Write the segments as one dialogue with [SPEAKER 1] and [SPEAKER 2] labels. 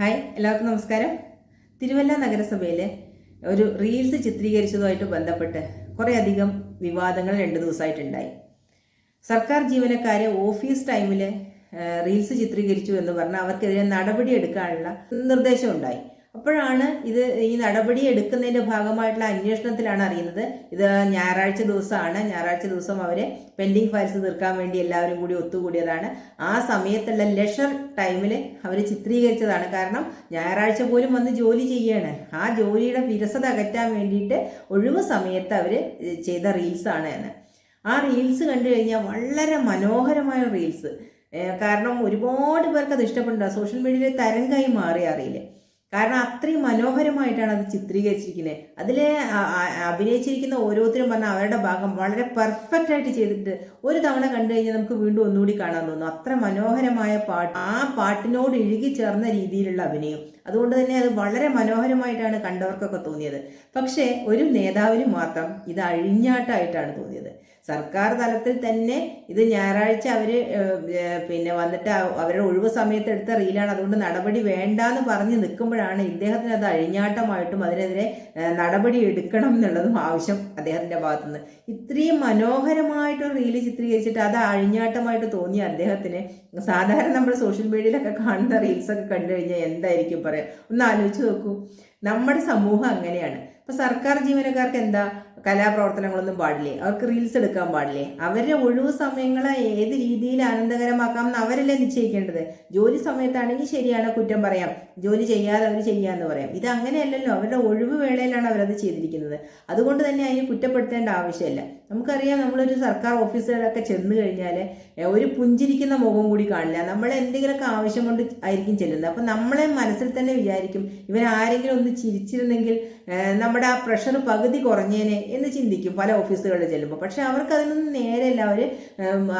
[SPEAKER 1] Hi എല്ലാവർക്കും നമസ്കാരം. തിരുവല്ല നഗരസഭയിലെ ഒരു റീൽസ് ചിത്രീകരിച്ചതുമായിട്ട് ബന്ധപ്പെട്ട് കുറേയധികം വിവാദങ്ങൾ രണ്ട് ദിവസമായിട്ടുണ്ടായി. സർക്കാർ ജീവനക്കാരെ ഓഫീസ് ടൈമിൽ റീൽസ് ചിത്രീകരിച്ചു എന്ന് പറഞ്ഞാൽ അവർക്കെതിരെ നടപടി എടുക്കാനുള്ള നിർദ്ദേശം ഉണ്ടായി അപ്പോഴാണ് ഇത് ഈ നടപടി എടുക്കുന്നതിന്റെ ഭാഗമായിട്ടുള്ള അന്വേഷണത്തിലാണ് അറിയുന്നത്. ഇത് ഞായറാഴ്ച ദിവസമാണ്. ഞായറാഴ്ച ദിവസം അവരെ പെൻഡിങ് ഫയൽസ് തീർക്കാൻ വേണ്ടി എല്ലാവരും കൂടി ഒത്തുകൂടിയതാണ്. ആ സമയത്തുള്ള ലെഷർ ടൈമിൽ അവർ ചിത്രീകരിച്ചതാണ്. കാരണം ഞായറാഴ്ച പോലും വന്ന് ജോലി ചെയ്യാണ്. ആ ജോലിയുടെ വിരസത അകറ്റാൻ വേണ്ടിയിട്ട് ഒഴിവ് സമയത്ത് അവർ ചെയ്ത റീൽസാണ് എന്ന്. ആ റീൽസ് കണ്ടു കഴിഞ്ഞാൽ വളരെ മനോഹരമായ റീൽസ് കാരണം ഒരുപാട് പേർക്ക് അത് ഇഷ്ടപ്പെടുന്നുണ്ട് സോഷ്യൽ മീഡിയയിൽ തരംഗമായി മാറി അറിയില്ലേ കാരണം അത്രയും മനോഹരമായിട്ടാണ് അത് ചിത്രീകരിച്ചിരിക്കുന്നത് അതിൽ അഭിനയിച്ചിരിക്കുന്ന ഓരോരുത്തരും പറഞ്ഞാൽ അവരുടെ ഭാഗം വളരെ പെർഫെക്റ്റ് ആയിട്ട് ചെയ്തിട്ട് ഒരു തവണ കണ്ടു കഴിഞ്ഞാൽ നമുക്ക് വീണ്ടും ഒന്നുകൂടി കാണാൻ തോന്നും. അത്ര മനോഹരമായ പാട്ട് ആ പാട്ടിനോട് ഇഴുകി ചേർന്ന രീതിയിലുള്ള അഭിനയം. അതുകൊണ്ട് തന്നെ അത് വളരെ മനോഹരമായിട്ടാണ് കണ്ടവർക്കൊക്കെ തോന്നിയത്. പക്ഷേ ഒരു നേതാവിന് മാത്രം ഇത് അഴിഞ്ഞാട്ടായിട്ടാണ് തോന്നിയത്. സർക്കാർ തലത്തിൽ തന്നെ ഇത് ഞായറാഴ്ച അവർ പിന്നെ വന്നിട്ട് അവരുടെ ഒഴിവ് സമയത്ത് എടുത്ത റീലാണ്. അതുകൊണ്ട് നടപടി വേണ്ടാന്ന് പറഞ്ഞ് നിൽക്കുമ്പോഴാണ് ഇദ്ദേഹത്തിന് അത് അഴിഞ്ഞാട്ടമായിട്ടും അതിനെതിരെ നടപടി എടുക്കണം എന്നുള്ളതും ആവശ്യം അദ്ദേഹത്തിന്റെ ഭാഗത്തുനിന്ന്. ഇത്രയും മനോഹരമായിട്ടൊരു റീൽ ചിത്രീകരിച്ചിട്ട് അത് അഴിഞ്ഞാട്ടമായിട്ട് തോന്നിയ അദ്ദേഹത്തിന് സാധാരണ നമ്മൾ സോഷ്യൽ മീഡിയയിലൊക്കെ കാണുന്ന റീൽസൊക്കെ കണ്ടു കഴിഞ്ഞാൽ എന്തായിരിക്കും പറയാം. ഒന്ന് ആലോചിച്ച് നോക്കൂ. നമ്മുടെ സമൂഹം അങ്ങനെയാണ്. ഇപ്പൊ സർക്കാർ ജീവനക്കാർക്ക് എന്താ? കലാപ്രവർത്തനങ്ങളൊന്നും പാടില്ലേ? അവർക്ക് റീൽസ് എടുക്കാൻ പാടില്ലേ? അവരുടെ ഒഴിവ് സമയങ്ങളെ ഏത് രീതിയിൽ ആനന്ദകരമാക്കാം എന്ന് അവരല്ലേ നിശ്ചയിക്കേണ്ടത്? ജോലി സമയത്താണെങ്കിൽ ശരിയാണ് കുറ്റം പറയാം. ജോലി ചെയ്യാതെ അവർ ചെയ്യാന്ന് പറയാം. ഇത് അങ്ങനെയല്ലല്ലോ. അവരുടെ ഒഴിവ് വേളയിലാണ് അവരത് ചെയ്തിരിക്കുന്നത്. അതുകൊണ്ട് തന്നെ അതിന് കുറ്റപ്പെടുത്തേണ്ട ആവശ്യമില്ല. നമുക്കറിയാം നമ്മളൊരു സർക്കാർ ഓഫീസുകളൊക്കെ ചെന്ന് കഴിഞ്ഞാൽ ഒരു പുഞ്ചിരിക്കുന്ന മുഖം കൂടി കാണില്ല. നമ്മൾ എന്തെങ്കിലുമൊക്കെ ആവശ്യം കൊണ്ട് ആയിരിക്കും ചെല്ലുന്നത്. അപ്പം നമ്മളെ മനസ്സിൽ തന്നെ വിചാരിക്കും ഇവൻ ആരെങ്കിലും ഒന്ന് ചിരിച്ചിരുന്നെങ്കിൽ നമ്മുടെ ആ പ്രഷർ പകുതി കുറഞ്ഞേനെ എന്ന് ചിന്തിക്കും പല ഓഫീസുകളിൽ ചെല്ലുമ്പോൾ പക്ഷേ അവർക്ക് അതിനൊന്നും നേരെയല്ല അവർ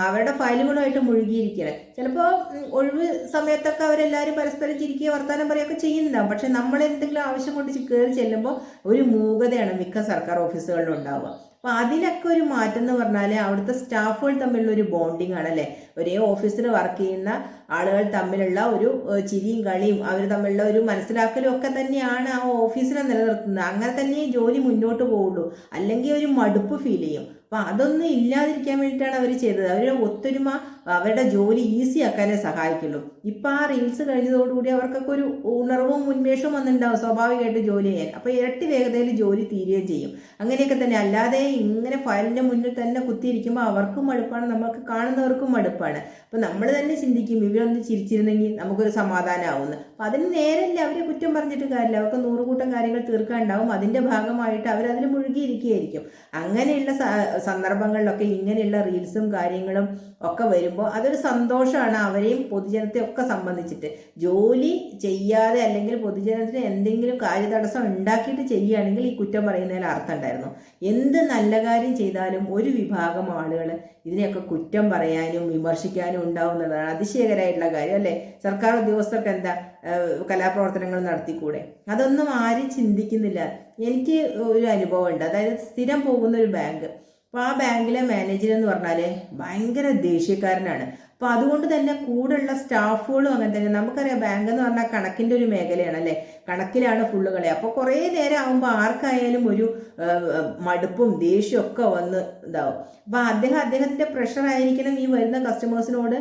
[SPEAKER 1] അവരുടെ ഫയലുകളുമായിട്ട് മുഴുകിയിരിക്കണം ചിലപ്പോൾ ഒഴിവ് സമയത്തൊക്കെ അവരെല്ലാവരും പരസ്പരം ചിരിക്കുക വർത്തമാനം പറയുകയൊക്കെ ചെയ്യുന്നുണ്ടാവും. പക്ഷേ നമ്മൾ എന്തെങ്കിലും ആവശ്യം കൊണ്ട് കയറി ചെല്ലുമ്പോൾ ഒരു മൂകതയാണ് മിക്ക സർക്കാർ ഓഫീസുകളിലും ഉണ്ടാവുക. അപ്പോൾ അതിലൊക്കെ ഒരു മാറ്റം എന്ന് പറഞ്ഞാൽ അവിടുത്തെ സ്റ്റാഫുകൾ തമ്മിലുള്ള ഒരു ബോണ്ടിങ് ആണല്ലേ? ഒരേ ഓഫീസിൽ വർക്ക് ചെയ്യുന്ന ആളുകൾ തമ്മിലുള്ള ഒരു ചിരിയും കളിയും അവർ തമ്മിലുള്ള ഒരു മനസ്സിലാക്കലും ഒക്കെ തന്നെയാണ് ആ ഓഫീസിനെ നിലനിർത്തുന്നത്. അങ്ങനെ തന്നെ ജോലി മുന്നോട്ട് പോവുള്ളൂ. അല്ലെങ്കിൽ ഒരു മടുപ്പ് ഫീൽ ചെയ്യും. അപ്പൊ അതൊന്നും ഇല്ലാതിരിക്കാൻ വേണ്ടിയിട്ടാണ് അവർ ചെയ്തത്. അവരുടെ ഒത്തൊരുമ അവരുടെ ജോലി ഈസി ആക്കാനേ സഹായിക്കുള്ളൂ. ഇപ്പം ആ റീൽസ് കഴിഞ്ഞതോടുകൂടി അവർക്കൊക്കെ ഒരു ഉണർവും ഉന്മേഷവും വന്നിട്ടുണ്ടാവും സ്വാഭാവികമായിട്ട് ജോലി ചെയ്യാൻ. അപ്പോൾ ഇരട്ടി വേഗതയിൽ ജോലി തീരുകയും ചെയ്യും. അങ്ങനെയൊക്കെ തന്നെ അല്ലാതെ ഇങ്ങനെ ഫയലിന്റെ മുന്നിൽ തന്നെ കുത്തിയിരിക്കുമ്പോൾ അവർക്കും മടുപ്പാണ് നമ്മൾക്ക് കാണുന്നവർക്കും മടുപ്പാണ്. അപ്പോൾ നമ്മൾ തന്നെ ചിന്തിക്കും ഇവരൊന്ന് ചിരിച്ചിരുന്നെങ്കിൽ നമുക്കൊരു സമാധാനമാവുന്നു അപ്പം അതിന് നേരല്ല അവരെ കുറ്റം പറഞ്ഞിട്ട് കാര്യമില്ല. അവർക്ക് നൂറുകൂട്ടം കാര്യങ്ങൾ തീർക്കാനുണ്ടാവും. അതിന്റെ ഭാഗമായിട്ട് അവരതിൽ മുഴുകിയിരിക്കുകയായിരിക്കും. അങ്ങനെയുള്ള സന്ദർഭങ്ങളിലൊക്കെ ഇങ്ങനെയുള്ള റീൽസും കാര്യങ്ങളും ഒക്കെ വരുമ്പോൾ അതൊരു സന്തോഷമാണ് അവരെയും പൊതുജനത്തെ ഒക്കെ സംബന്ധിച്ചിട്ട്. ജോലി ചെയ്യാതെ അല്ലെങ്കിൽ പൊതുജനത്തിന് എന്തെങ്കിലും കാര്യതടസ്സം ഉണ്ടാക്കിയിട്ട് ചെയ്യുകയാണെങ്കിൽ ഈ കുറ്റം പറയുന്നതിൽ അർത്ഥം ഉണ്ടായിരുന്നു. എന്ത് നല്ല കാര്യം ചെയ്താലും ഒരു വിഭാഗം ആളുകൾ ഇതിനെയൊക്കെ കുറ്റം പറയാനും വിമർശിക്കാനും ഉണ്ടാവുന്നതാണ് അതിശയകരമായിട്ടുള്ള കാര്യം അല്ലേ? സർക്കാർ ഉദ്യോഗസ്ഥർക്ക് എന്താ കലാപ്രവർത്തനങ്ങൾ നടത്തിക്കൂടെ? അതൊന്നും ആരും ചിന്തിക്കുന്നില്ല. എനിക്ക് ഒരു അനുഭവം ഉണ്ട് അതായത് സ്ഥിരം പോകുന്ന ഒരു ബാങ്ക്. അപ്പോൾ ആ ബാങ്കിലെ മാനേജർ എന്ന് പറഞ്ഞാൽ ഭയങ്കര ദേഷ്യക്കാരനാണ്. അപ്പോൾ അതുകൊണ്ട് തന്നെ കൂടെയുള്ള സ്റ്റാഫുകളും അങ്ങനെ തന്നെ. നമുക്കറിയാം ബാങ്ക് എന്ന് പറഞ്ഞാൽ കണക്കിന്റെ ഒരു മേഖലയാണ് അല്ലേ? കണക്കിലാണ് ഫുള്ള് കളി. അപ്പോൾ കുറേ നേരം ആകുമ്പോൾ ആർക്കായാലും ഒരു മടുപ്പും ദേഷ്യവും ഒക്കെ വന്ന് ഇതാവും. അപ്പോൾ അദ്ദേഹം അദ്ദേഹത്തിന്റെ പ്രഷർ ആയിരിക്കണം ഈ വരുന്ന കസ്റ്റമേഴ്സിനോട്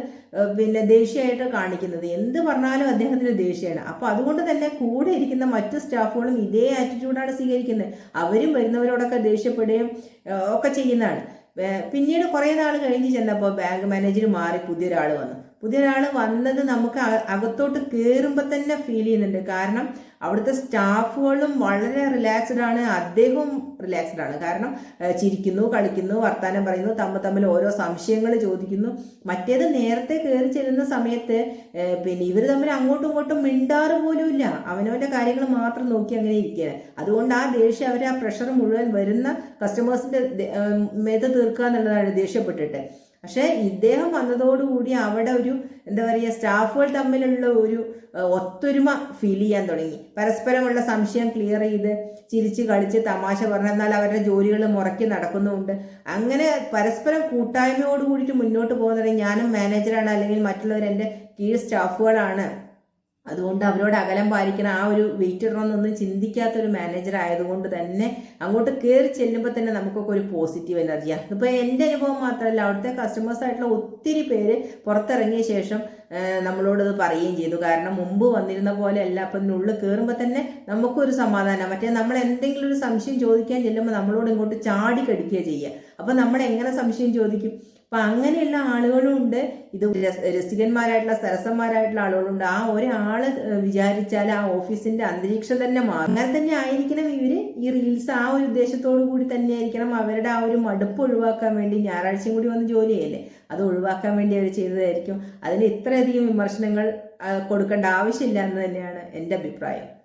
[SPEAKER 1] പിന്നെ ദേഷ്യമായിട്ട് കാണിക്കുന്നത്. എന്ത് പറഞ്ഞാലും അദ്ദേഹത്തിന് ദേഷ്യമാണ്. അപ്പോൾ അതുകൊണ്ട് തന്നെ കൂടെ ഇരിക്കുന്ന മറ്റു സ്റ്റാഫുകളും ഇതേ ആറ്റിറ്റ്യൂഡാണ് സ്വീകരിക്കുന്നത്. അവരും വരുന്നവരോടൊക്കെ ദേഷ്യപ്പെടുകയും ഒക്കെ ചെയ്യുന്നതാണ്. പിന്നീട് കുറേ നാൾ കഴിഞ്ഞ് ചെന്നപ്പോൾ ബാങ്ക് മാനേജർ മാറി പുതിയൊരാൾ വന്നു. പുതിയൊരാൾ വന്നത് നമുക്ക് അകത്തോട്ട് കയറുമ്പോൾ തന്നെ ഫീൽ ചെയ്യുന്നുണ്ട്. കാരണം അവിടുത്തെ സ്റ്റാഫുകളും വളരെ റിലാക്സ്ഡ് ആണ്. അദ്ദേഹവും റിലാക്സ്ഡ് ആണ്. കാരണം ചിരിക്കുന്നു കളിക്കുന്നു വർത്തമാനം പറയുന്നു തമ്മ തമ്മിൽ ഓരോ സംശയങ്ങൾ ചോദിക്കുന്നു. മറ്റേത് നേരത്തെ കയറി ചെല്ലുന്ന സമയത്ത് പിന്നെ ഇവർ തമ്മിൽ അങ്ങോട്ടും ഇങ്ങോട്ടും മിണ്ടാറ് പോലുമില്ല ഇല്ല. അവനവന്റെ കാര്യങ്ങൾ മാത്രം നോക്കി അങ്ങനെ ഇരിക്കുകയാണ്. അതുകൊണ്ട് ആ ദേഷ്യം അവർ ആ പ്രഷർ മുഴുവൻ വരുന്ന കസ്റ്റമേഴ്സിന്റെ മേത്ത് തീർക്കുക എന്നുള്ളതാണ് ദേഷ്യപ്പെട്ടിട്ട്. പക്ഷേ ഇദ്ദേഹം വന്നതോടുകൂടി അവിടെ ഒരു എന്താ പറയുക സ്റ്റാഫുകൾ തമ്മിലുള്ള ഒരു ഒത്തൊരുമ ഫീൽ ചെയ്യാൻ തുടങ്ങി. പരസ്പരമുള്ള സംശയം ക്ലിയർ ചെയ്ത് ചിരിച്ച് കളിച്ച് തമാശ പറഞ്ഞു എന്നാൽ അവരുടെ ജോലികൾ മുറക്കി നടക്കുന്നുമുണ്ട്. അങ്ങനെ പരസ്പരം കൂട്ടായ്മയോട് കൂടിയിട്ട് മുന്നോട്ട് പോകുന്നുണ്ടെങ്കിൽ ഞാനും മാനേജറാണ് അല്ലെങ്കിൽ മറ്റുള്ളവർ എന്റെ കീഴ് സ്റ്റാഫുകളാണ്. അതുകൊണ്ട് അവരോട് അകലം പാലിക്കണം. ആ ഒരു വെയിറ്റ് ഇടണമെന്നൊന്നും ചിന്തിക്കാത്ത ഒരു മാനേജർ ആയതുകൊണ്ട് തന്നെ അങ്ങോട്ട് കയറി ചെല്ലുമ്പോൾ തന്നെ നമുക്കൊക്കെ ഒരു പോസിറ്റീവ് എനർജിയാണ് ഇപ്പോൾ എന്റെ അനുഭവം മാത്രമല്ല അവിടുത്തെ കസ്റ്റമേഴ്സ് ആയിട്ടുള്ള ഒത്തിരി പേര് പുറത്തിറങ്ങിയ ശേഷം നമ്മളോടത് പറയുകയും ചെയ്തു. കാരണം മുമ്പ് വന്നിരുന്ന പോലെ അല്ല അപ്പം ഉള്ളിൽ കയറുമ്പോൾ തന്നെ നമുക്കൊരു സമാധാനം. മറ്റേ നമ്മൾ എന്തെങ്കിലും ഒരു സംശയം ചോദിക്കാൻ ചെല്ലുമ്പോൾ നമ്മളോട് ഇങ്ങോട്ട് ചാടി കടിക്കുക ചെയ്യുക. അപ്പം നമ്മൾ എങ്ങനെ സംശയം ചോദിക്കും? അപ്പം അങ്ങനെയുള്ള ആളുകളും ഉണ്ട്. ഇത് രസ- രസികന്മാരായിട്ടുള്ള സരസന്മാരായിട്ടുള്ള ആളുകളുണ്ട്. ആ ഒരാൾ വിചാരിച്ചാൽ ആ ഓഫീസിന്റെ അന്തരീക്ഷം തന്നെ മാറും. അങ്ങനെ തന്നെ ആയിരിക്കണം ഇവർ. ഈ റീൽസ് ആ ഒരു ഉദ്ദേശത്തോടു കൂടി തന്നെ ആയിരിക്കണം അവരുടെ ആ ഒരു മടുപ്പ് ഒഴിവാക്കാൻ വേണ്ടി ഞായറാഴ്ചയും കൂടി വന്ന് ജോലി ചെയ്യല്ലേ? അത് ഒഴിവാക്കാൻ വേണ്ടി അവർ ചെയ്തതായിരിക്കും. അതിന് ഇത്രയധികം വിമർശനങ്ങൾ കൊടുക്കേണ്ട ആവശ്യമില്ല എന്ന് തന്നെയാണ് എന്റെ അഭിപ്രായം.